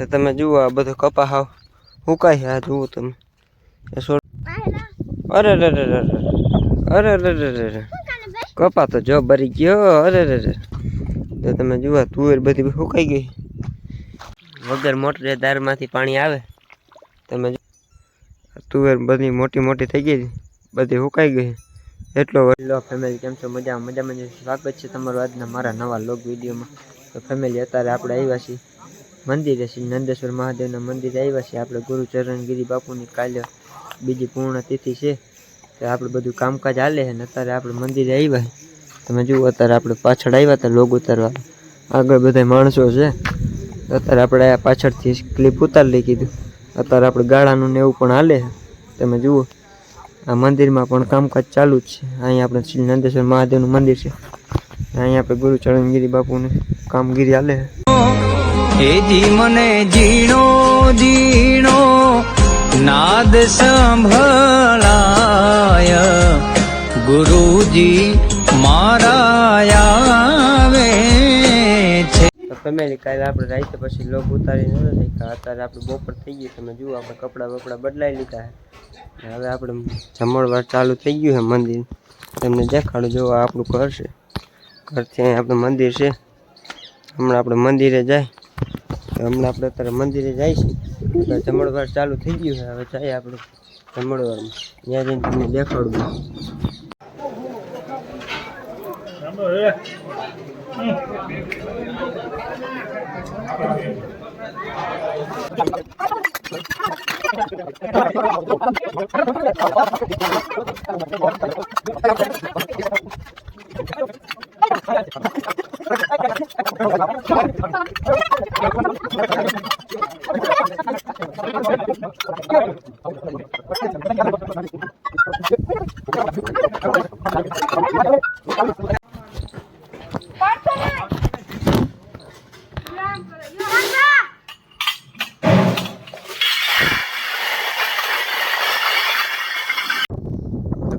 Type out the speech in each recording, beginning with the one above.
તો તમે જુઓ આ બધો કપા હાવ. હુકાય આ જુઓ તમે? અરે રે રે રે અરે રે રે રે રે કપા તો જો ભરી ગયો. અરે રે રે તો તમે જુઓ તુવેર બધી સુકાઈ ગઈ. વગર મોટરે દારમાંથી પાણી આવે. તમે તુવેર બધી મોટી મોટી થઈ ગઈ. બધી સુકાઈ ગઈ. એટલો વડલો ફેમિલી કેમ છો? મજા મજામાં મજા સ્વાગત છે તમારું આજના મારા નવા લોગ વિડીયોમાં. તો ફેમિલી અત્યારે આપણે આવ્યા છીએ. મંદિરે શ્રી નંદેશ્વર મહાદેવના મંદિરે આવ્યા છીએ આપણે ગુરુ ચરણગીરી બાપુની કાલે બીજી પૂર્ણ તિથિ છે. તો આપણે બધું કામકાજ હાલે છે ને અત્યારે આપણે મંદિરે આવ્યા તમે જુઓ, અત્યારે આપણે પાછળ આવ્યા હતા, લોગ ઉતારવા. આગળ બધા માણસો છે. અત્યારે આપણે પાછળથી ક્લિપ ઉતારી લઈ કીધું અત્યારે આપણે ગાળાનું ને એવું પણ હાલે તમે જુઓ, આ મંદિરમાં પણ કામકાજ ચાલુ જ છે. અહીંયા આપણે શ્રી નંદેશ્વર મહાદેવનું મંદિર છે. અહીંયા આપણે ગુરુ ચરણગીરી બાપુની કામગીરી હાલે છે. એજી મને જીણો જીણો નાદ સંભળાય. ગુરુજી મારા આવે છે. ફેમિલી કાલે આપણે રાઈતે પછી લોક ઉતારી નથી શીખ્યા અત્યારે આપણે બપોર થઈ ગઈ તમે જુઓ, આપણે કપડાં બપડા બદલાઈ લીધા છે. હવે આપણે જમણવાર ચાલુ થઈ ગયું છે મંદિર. તમને દેખાડું જો આપણું ઘર છે. ઘરથી અહીં આપણું મંદિર છે. હમણાં આપણે મંદિરે જાય. હમણાં આપણે અત્યારે મંદિરે છે જમણવાર ચાલુ થઈ ગયું છે. હવે જાય આપણે જમણવારમાં. ત્યાં જઈને તમને દેખાડું.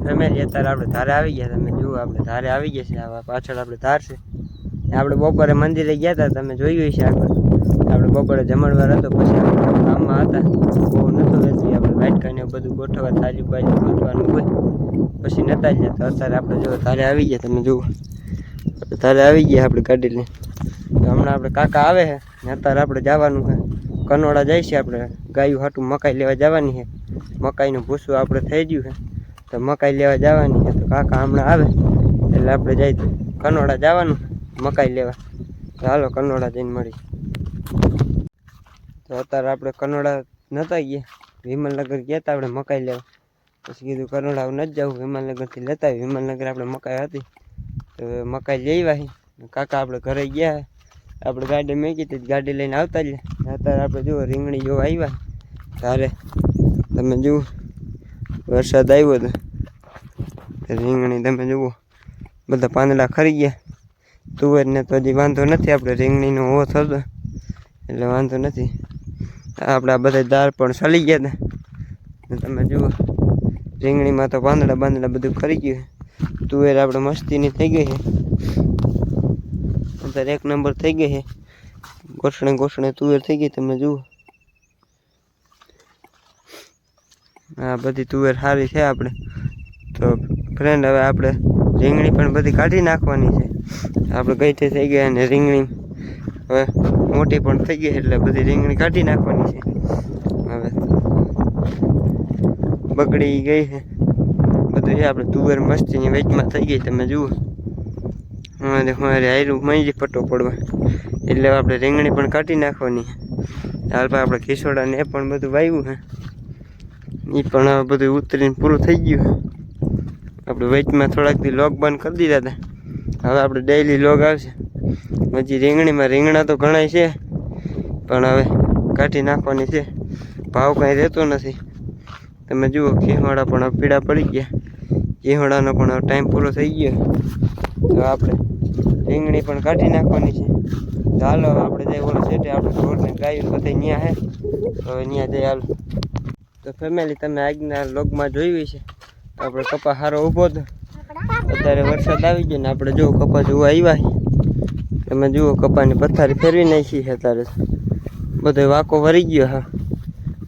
ફેમિલી અત્યારે આપણે ધારે આવી ગયા, તમે જુઓ, આપણે ધારે આવી ગયા છે પાછળ આપણે ધાર છે. આપણે બપોરે મંદિરે ગયા હતા તમે જોયું છે આગળ. આપણે બપોરે જમણવાર હતો, પછી આપણે કામમાં હતા. બહુ નહોતું રહેતી આપણે વાટકાને બધું ગોઠવવા થાલી બાજુ ગોઠવાનું હોય. પછી નતા જ તો અત્યારે આપણે જો ધારે આવી ગયા, તમે જુઓ. તારે આવી ગયા, આપણે ગાડી લઈને હમણાં આપણે કાકા આવે છે અત્યારે આપણે જવાનું છે. કનોડા જાય છે આપણે, ગાયું હાટું મકાઈ લેવા જવાની છે. મકાઈનું ભૂસું આપણે થઈ ગયું છે, તો મકાઈ લેવા જવાની છે. તો કાકા હમણાં આવે, એટલે આપણે જઈ કનોડા જવાનું મકાઈ લેવા. તો હાલો કનોડા જઈને મળી તો અત્યારે આપણે કનોડા નહોતા ગયા. વિમલનગર ગયા હતા આપણે મકાઈ લેવા. પછી કીધું કનોડા નથી જવું વિમલનગરથી લેતા વિમલનગર આપણે મકાઈ હતી. તો મકાઈ લઈ આવી કાકા આપણે ઘરે ગયા આપણે ગાડી મેકી હતી, ગાડી લઈને આવતા જ. અત્યારે આપણે જુઓ, રીંગણી જોવા આવ્યા. તારે તમે જુઓ, વરસાદ આવ્યો તો. તો રીંગણી તમે જુઓ, બધા પાંદડા ખરી ગયા. તુવેરને તો હજી વાંધો નથી, આપણે રીંગણીનો હો થતો એટલે વાંધો નથી. આપણા બધા દાળ પણ સળી ગયા હતા. તમે જુઓ, રીંગણીમાં તો પાંદડા બાંદડા બધું ખરી ગયું તુવેર આપણે મસ્તીની થઈ ગઈ છે. અત્યારે એક નંબર થઈ ગઈ છે. ગોઠણે ગોઠણે તુવેર થઈ ગઈ તમે જુઓ. આ બધી તુવેર સારી છે આપણે. તો ફ્રેન્ડ હવે આપણે રીંગણી પણ બધી કાઢી નાખવાની છે. આપણે ગઈઠે થઈ ગયા અને રીંગણી. હવે મોટી પણ થઈ ગઈ એટલે બધી રીંગણી કાઢી નાખવાની છે. હવે બગડી ગઈ છે. બધું છે આપણે તુવેર મસ્તીની વેચમાં થઈ ગઈ તમે જુઓ. અમારે મારે આયરું મળી પટ્ટો પડવા. એટલે આપણે રીંગણી પણ કાઢી નાખવાની. હાલ આપણે ખીસોડાને એ પણ બધું વાવ્યું હે. એ પણ હવે બધું ઉતરીને પૂરું થઈ ગયું આપણે વેચમાં થોડાક દી લોક બંધ કરી દીધા હતા. હવે આપણે ડેઈલી લોગ આવશે. હજી રીંગણીમાં રીંગણા તો ઘણા છે, પણ હવે કાઢી નાખવાની છે. ભાવ કાંઈ રહેતો નથી. તમે જુઓ ખીહોડા પણ પીડા પડી ગયા. ખીહોડાનો પણ ટાઈમ પૂરો થઈ ગયો. તો આપણે રીંગણી પણ કાઢી નાખવાની છે. તો હાલો આપણે જઈ ઓલો સેટે આપણે ઢોરને ગાયું બધે ત્યાં હે. તો ત્યાં જઈ હાલો. તો ફેમિલી તમે આજના લોગમાં જોયું છે આપણે કપા સારો ઊભો હતો. અત્યારે વરસાદ આવી ગયો ને આપણે જુઓ કપા જોવા આવ્યા તમે જુઓ કપાની પથારી ફેરવી નાખી છે અત્યારે. બધો વાકો વરી ગયો, હા.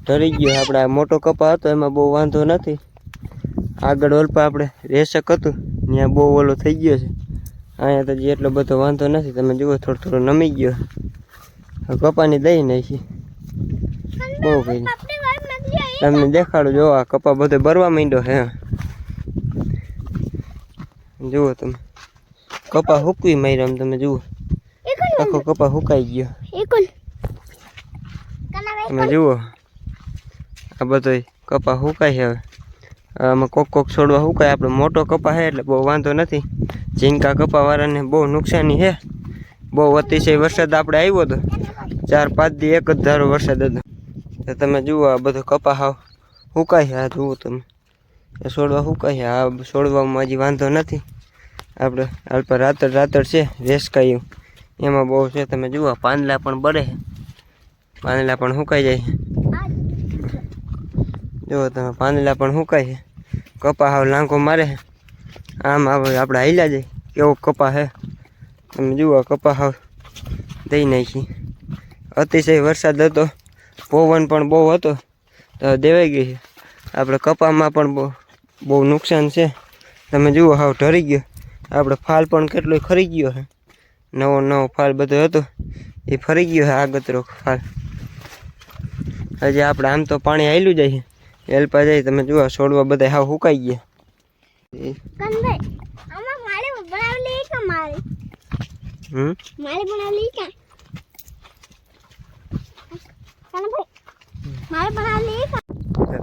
ઢરી ગયો. આપણે આ મોટો કપા હતો, એમાં બહુ વાંધો નથી. આગળ ઓલપા આપણે રેશક હતું. ત્યાં બહુ ઓલો થઈ ગયો છે. અહીંયા તો એટલો બધો વાંધો નથી, તમે જુઓ, થોડો થોડો નમી ગયો. કપાની દઈ નાખી. બહુ કરી તમને દેખાડું જો આ કપા બધો બરવા માંડ્યો હે. જુઓ તમે. કપા હુકવી માર્યો આમ તમે જુઓ. આખો કપા હુકાઈ ગયો. તમે જુઓ. આ બધો કપા હુકાય હવે. આમાં કોક કોક છોડવા હુકાય આપણે મોટો કપા છે એટલે બહુ વાંધો નથી. ઝીંકા કપાવાળાને બહુ નુકસાની છે. બહુ અતિશય વરસાદ આપણે આવ્યો હતો ચાર પાંચ દી એક જ ધારો વરસાદ હતો. તો તમે જુઓ આ બધો કપા હાવ હુકાય છે? આ જુઓ તમે. એ છોડવા હુકાય છે? આ છોડવામાં હજી વાંધો નથી. આપણે હાલ પર રાતર રાતર છે, રેસકાયું. એમાં બહુ છે, તમે જુઓ પાંદલા પણ બળે પાંદલા પણ સુકાઈ જાય? જુઓ તમે પાંદલા પણ સુકાય છે? કપા હાવ લાંઘો મારે છે. આમ આવે આપણે હાલ્યા જાય. કેવો કપા છે? તમે જુઓ કપા હાવ દઈ નાખી. અતિશય વરસાદ હતો. પવન પણ બહુ હતો. તો દેવાઈ ગઈ છે. આપણે કપામાં પણ બહુ બહુ નુકસાન છે. તમે જુઓ, હાવ ઢરી ગયો. આપણે ફાલ પણ કેટલો ખરી ગયો છે. નવો નવો ફાલ બધો હતો. એ ફરી ગયો છે આગતરો ફાલ. હજી આપણે આમ તો પાણી હાલ્યું જાય છે. એલપા જાય તમે જુઓ છોડવા બધા હાવ સુકાઈ ગયા.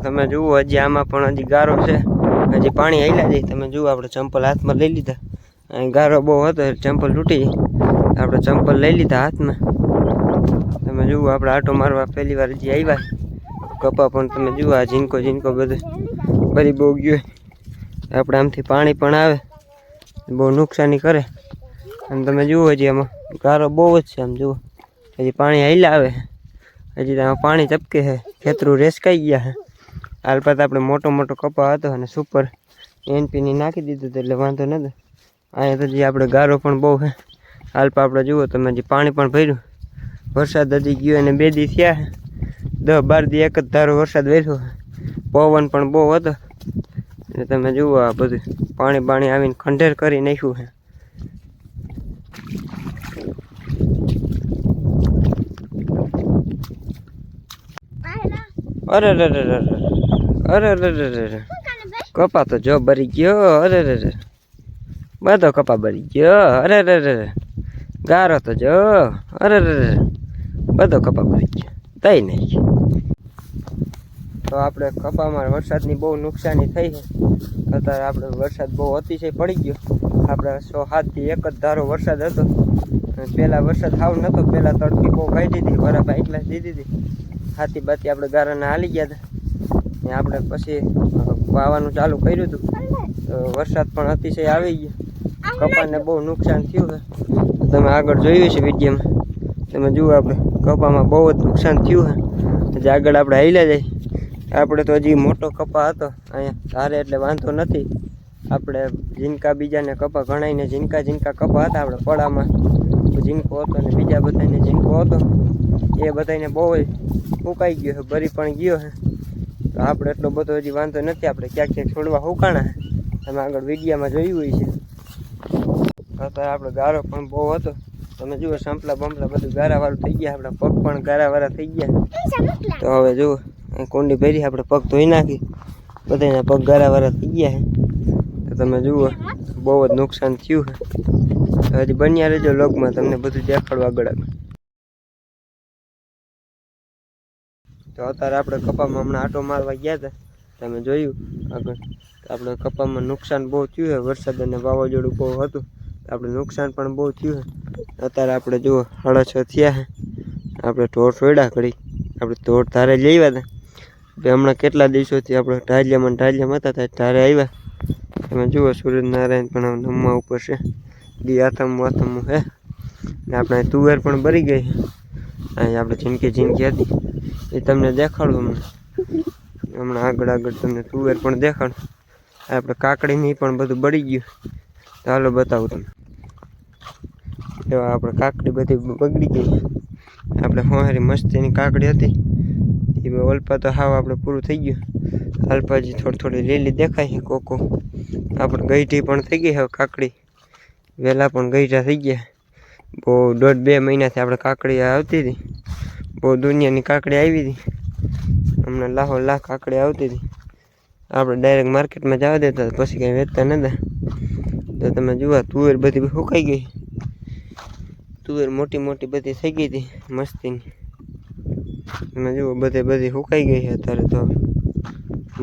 તમે જુઓ હજી આમાં પણ હજી ગારો છે. હજી પાણી હેલા જાય. તમે જુઓ આપણે ચંપલ હાથમાં લઈ લીધા. અહીં ગારો બહુ હતો ચંપલ તૂટી આપણે ચંપલ લઈ લીધા હાથમાં. તમે જુઓ આપણે આટો મારવા પહેલી વાર હજી આવ્યા. કપા પણ તમે જુઓ, આ ઝીંકો ઝીંકો બધું ભરી બહુ ગયો આપણે આમથી પાણી પણ આવે, બહુ નુકસાની કરે. અને તમે જુઓ હજી આમાં ગારો બહુ જ છે આમ જુઓ. હજી પાણી હાલ્યા આવે. હજી આમાં પાણી ચપકે છે, ખેતરું રેસકાઈ ગયા છે. હાલપાત આપણે મોટો મોટો કપા હતો અને સુપર એનપીની નાખી દીધું એટલે વાંધો નથી અહીંયા તો જે આપણે ગારો પણ બહુ છે. હાલપા આપણે જુઓ, તમે હજી પાણી પણ ભર્યું. વરસાદ હજી ગયો અને બે દી થયા દસ બાર દી એક જ ધારો વરસાદ બેઠો પવન પણ બહુ હતો એટલે તમે જુઓ આ બધું પાણી પાણી આવીને ખંડેર કરી નાખ્યું હે અરે રે રે રે અરે રે રે રે કપા તો જો ભરી ગયો અરે રે રે બધો કપા બરી ગયો અરે રે રે રે ગારો તો જો અરે રે રે બધો કપા ભરી ગયો તઈ નહીં તો આપણે કપામાં વરસાદની બહુ નુકસાની થઈ છે. અત્યારે આપણે વરસાદ બહુ અતિશય પડી ગયો. આપણે સો હાથથી એક જ ધારો વરસાદ હતો. પહેલાં વરસાદ હાવ નહોતો પહેલાં તડકી બહુ કાઢી હતી બરાબર એક દીધી હતી. હાથી બાતી આપણે ગારાના હાલી ગયા હતા. ને આપણે પછી વાવાનું ચાલુ કર્યું હતું. તો વરસાદ પણ અતિશય આવી ગયો. કપાને બહુ નુકસાન થયું છે. તમે આગળ જોયું છે વિડીયોમાં. તમે જુઓ આપણે, કપામાં બહુ જ નુકસાન થયું છે. આગળ આપણે હાલ્યા જાય આપણે તો હજી મોટો કપા હતો, અહીંયા ધારે એટલે વાંધો નથી. આપણે ઝીંકા બીજાને કપા ઘણાઈને ઝીંકા ઝીંકા કપા હતા આપણે પડામાં. ઝીંકો હતો ને બીજા બધાને ઝીંકો હતો. એ બધાને બહુ ફૂંકાઈ ગયો છે, ભરી પણ ગયો છે. તો આપણે એટલો બધો હજી વાંધો નથી, આપણે ક્યાંક ક્યાંક છોડવા હુકાણા તમે આગળ વિડીયામાં જોયું હોય છે. અત્યારે આપણે ગારો પણ બહુ હતો. તમે જુઓ, સંપલા બંપલા બધું ગારાવાળું થઈ ગયા, આપણા પગ પણ ગારાવાળા થઈ ગયા. તો હવે જુઓ. કુંડી ભરી આપણે પગ ધોઈ નાખી. બધાના પગ ગારાવાળા થઈ ગયા છે. તો તમે જુઓ, બહુ જ નુકસાન થયું છે. હજી બન્યા રહેજો લોગમાં તમને બધું દેખાડું આગળ આગળ. તો અત્યારે આપણે કપામાં હમણાં આટો મારવા ગયા હતા. તમે જોયું આગળ. આપણે કપામાં નુકસાન બહુ થયું છે. વરસાદ અને વાવાઝોડું બહુ હતું. આપણે નુકસાન પણ બહુ થયું છે. અત્યારે આપણે જુઓ સાડા છ થયા છે. આપણે ઢોર છોડ્યા ઘડી. આપણે ઢોર ધારે આવ્યા હતા. હમણાં કેટલા દિવસોથી આપણે ઢાલિયામાં ઢાલિયામાં હતા ત્યારે ધારે આવ્યા. તમે જુઓ સૂર્યનારાયણ પણ નમવા ઉપર છે. દી આથમ વાથમ હે. ને આપણે તુવેર પણ ભરી ગઈ. અહીં આપણે જિંદગી જિંદગી હતી. એ તમને દેખાડું હમણાં. હમણાં આગળ આગળ તમને તુવેર પણ દેખાડ. આપણે કાકડીની પણ બધું બળી ગયું. ચાલો બતાવું તમને. એવા આપણે કાકડી બધી બગડી ગઈ. આપણે હોહારી મસ્તીની કાકડી હતી. એ ઓલપા તો હાવ આપણે પૂરું થઈ ગયું. અલ્પાજી થોડી થોડી લીલી દેખાય છે, કોકો. આપણે ગઈઢી પણ થઈ ગઈ, હવે કાકડી. વહેલા પણ ગઈઢા થઈ ગયા. બહુ દોઢ બે મહિનાથી આપણે કાકડી આવતી હતી. બહુ દુનિયાની કાકડી આવી હતી. હમણાં લાહો લાખ કાકડી આવતી હતી. આપણે ડાયરેક્ટ માર્કેટમાં જવા દેતા પછી કંઈ વેચતા નતા તો તમે જુઓ, તુવેર બધી સુકાઈ ગઈ. તુવેર મોટી મોટી બધી થઈ ગઈ હતી, મસ્તીની. તમે જુઓ, બધે બધી સુકાઈ ગઈ છે અત્યારે તો.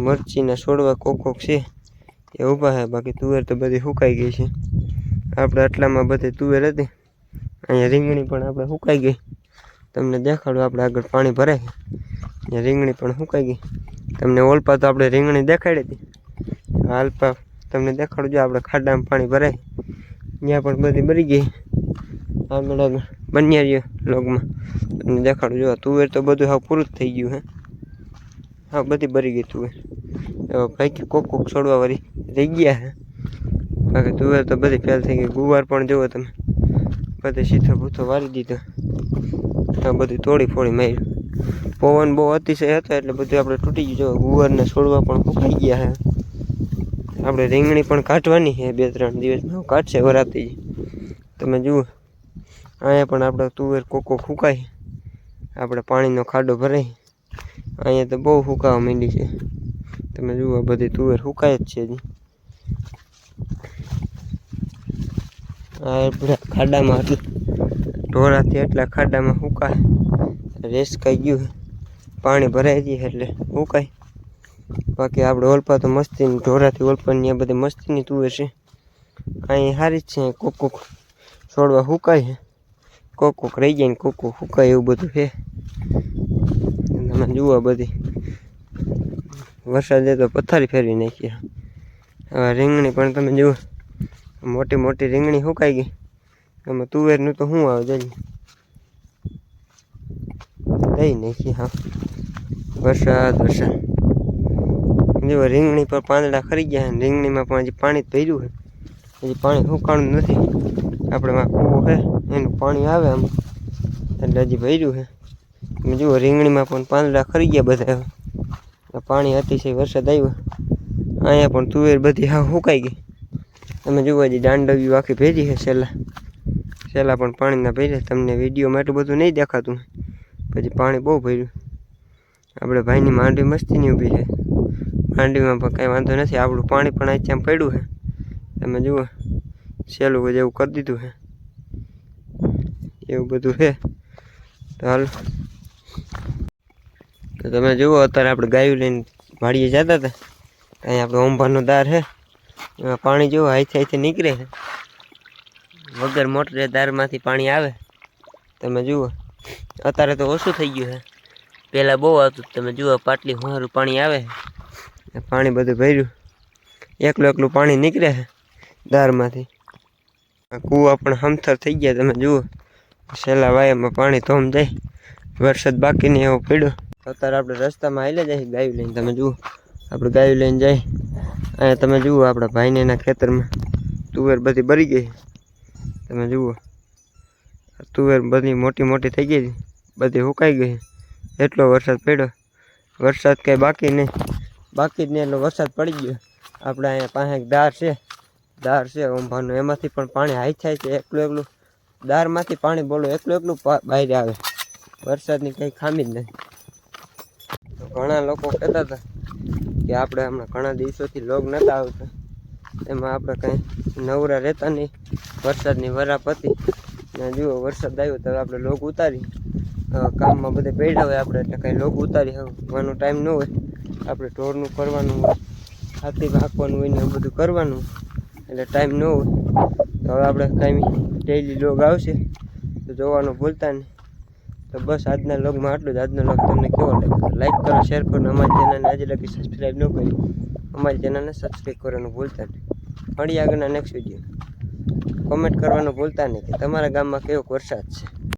મરચીના છોડવા કોક કોક છે, એ ઊભા છે, બાકી તુવેર તો બધી સુકાઈ ગઈ છે. આપણે આટલામાં બધી તુવેર હતી, અહીંયા રીંગણી પણ આપણે સુકાઈ ગઈ. તમને દેખાડું, આપણે આગળ પાણી ભરાય અહીંયા રીંગણી પણ સુકાઈ ગઈ. તમને ઓલપા તો આપણે રીંગણી દેખાડી હતી. હાલપા તમને દેખાડું, જો આપણે ખાડામાં પાણી ભરાય ત્યાં પણ બધી ભરી ગઈ આગળ આગળ. બન્યા રહ્યો લોગમાં તમને દેખાડું, જો તુવેર તો બધું હાવ પૂરું જ થઈ ગયું હે. હા, બધી ભરી ગઈ તુવેર. ભાઈ કોક કોક છોડવા વાળી રહી ગયા હે. બાકી તુવેર તો બધી ફેલ થઈ ગઈ. ગુવાર પણ જુઓ તમે. બધે સીધો ભૂથો વારી દીધો. તો બધું તોડી ફોડી માર્યું પવન બહુ અતિશય હતો એટલે બધું આપણે તૂટી ગયું. જો ગુવારને છોડવા પણ સુકાઈ ગયા હે. આપણે રીંગણી પણ કાઢવાની છે બે ત્રણ દિવસમાં. કાઢશે વરાતી. તમે જુઓ. અહીંયા પણ આપણે તુવેર કોકો ફૂંકાય. આપણે પાણીનો ખાડો ભરાય. અહીંયા તો બહુ ફૂંકાવા માંડી છે. તમે જુઓ બધી તુવેર ફૂંકાય જ છે હજી. આપણે ખાડામાં ઢોરાથી એટલા ખાડામાં ફૂંકાય. રેસ ખાઈ ગયું પાણી ભરાઈ ગયું એટલે ફૂંકાય. બાકી આપણે ઓલપા તો મસ્તીની, ઢોરાથી ઓલપાની આ બધી મસ્તીની તુવેર છે. અહીં સારી જ છે, કોક કોક છોડવા હુકાય છે. કોક કોક રહી જાય ને કોક ફૂંકાય એવું બધું છે. તમે જુઓ બધી. વરસાદે તો પથારી ફેરવી નાખી. હવે રીંગણી પણ તમે જુઓ. મોટી મોટી રીંગણી સુકાઈ ગઈ. એમાં તુવેરનું તો શું આવે જઈ લઈ નાખી, હા. વરસાદ વરસાદ. જુઓ, રીંગણી પર પાંદડા ખરી ગયા રીંગણીમાં પણ હજી પાણી જ ભર્યું છે. હજી પાણી સુકાણું નથી. આપણે કૂવો છે, એનું પાણી આવે આમ. એટલે હજી ભર્યું છે. તમે જુઓ, રીંગણીમાં પણ પાંદડા ખરી ગયા બધા. પાણી અતિશય વરસાદ આવ્યો. અહીંયા પણ તુવેર બધી હા સુકાઈ ગઈ. તમે જુઓ, હજી દાંડવ્યું આખી ભેજી છે છેલ્લા. છેલ્લા પણ પાણીના ભર્યા તમને વિડીયોમાં એટલું બધું નહીં દેખાતું. પછી પાણી બહુ ભર્યું. આપણે ભાઈની માંડવી મસ્તીની ઊભી છે. માંડવીમાં પણ કાંઈ વાંધો નથી. આપણું પાણી પણ અહીંયા પડ્યું છે. તમે જુઓ સહેલું જેવું કરી દીધું હે. એવું બધું છે તો હાલ. તો તમે જુઓ, અત્યારે આપણે ગાયું લઈને વાડીએ જતા હતા. અહીં આપણે ઓંભાનો દાર છે એમાં પાણી જુઓ, હાઈથી હાઈથી નીકળે છે વગર મોટરે દારમાંથી પાણી આવે. તમે જુઓ, અત્યારે તો ઓછું થઈ ગયું છે પહેલાં બહુ આવતું તમે જુઓ, પાટલી હોરું પાણી આવે પાણી બધું ભર્યું. એકલું એકલું પાણી નીકળે છે દારમાંથી. કૂવા પણ હમથર થઈ ગયા, તમે જુઓ. છેલ્લા વાયામાં પાણી ધોમ જાય. વરસાદ બાકી નહીં એવો પડ્યો. અત્યારે આપણે રસ્તામાં હાલે જાય ગાયું લઈને, તમે જુઓ. આપણે ગાયું લઈને જાય. અહીંયા તમે જુઓ આપણા ભાઈને એના ખેતરમાં. તુવેર બધી બરી ગઈ તમે જુઓ. તુવેર બધી મોટી મોટી થઈ ગઈ બધી સુકાઈ ગઈ એટલો વરસાદ પડ્યો. વરસાદ કંઈ બાકી નહીં. બાકી જ નહીં એટલો વરસાદ પડી ગયો. આપણે અહીંયા પાસે ધાર છે. દાર છે ઊંભાનું એમાંથી પણ પાણી હાઈ થાય છે. એકલું એકલું દારમાંથી પાણી બોલો, એકલું એકલું બહાર આવે. વરસાદની કંઈ ખામી જ નથી. તો ઘણા લોકો કહેતા હતા કે આપણે હમણાં ઘણા દિવસોથી લોગ નહોતા આવતા. એમાં આપણે કંઈ નવરા રહેતા નહીં. વરસાદની વરાપ હતી. ને જુઓ, વરસાદ આવ્યો તો આપણે લોગ ઉતારી. કામમાં બધે પડ્યા હોય આપણે, એટલે કંઈ લોગ ઉતારી હવાનો ટાઈમ ન હોય. આપણે ઢોરનું કરવાનું હોય હાથી હાંકવાનું હોય ને બધું કરવાનું એટલે ટાઈમ ન હોય. તો હવે આપણે કાંઈ ડેઈલી લોગ આવશે. તો જોવાનું ભૂલતા નહીં. તો બસ આજના લોગમાં આટલું જ. આજનો લોગ તમને કેવો લાગ્યો લાઈક કરો શેર કરો અમારી ચેનલને આજે લગી સબસ્ક્રાઈબ ન કરી. અમારી ચેનલને સબસ્ક્રાઈબ કરવાનું ભૂલતા નહીં. મળીએ આગળના નેક્સ્ટ વીડિયો કોમેન્ટ કરવાનું ભૂલતા નહીં કે તમારા ગામમાં કેવો વરસાદ છે?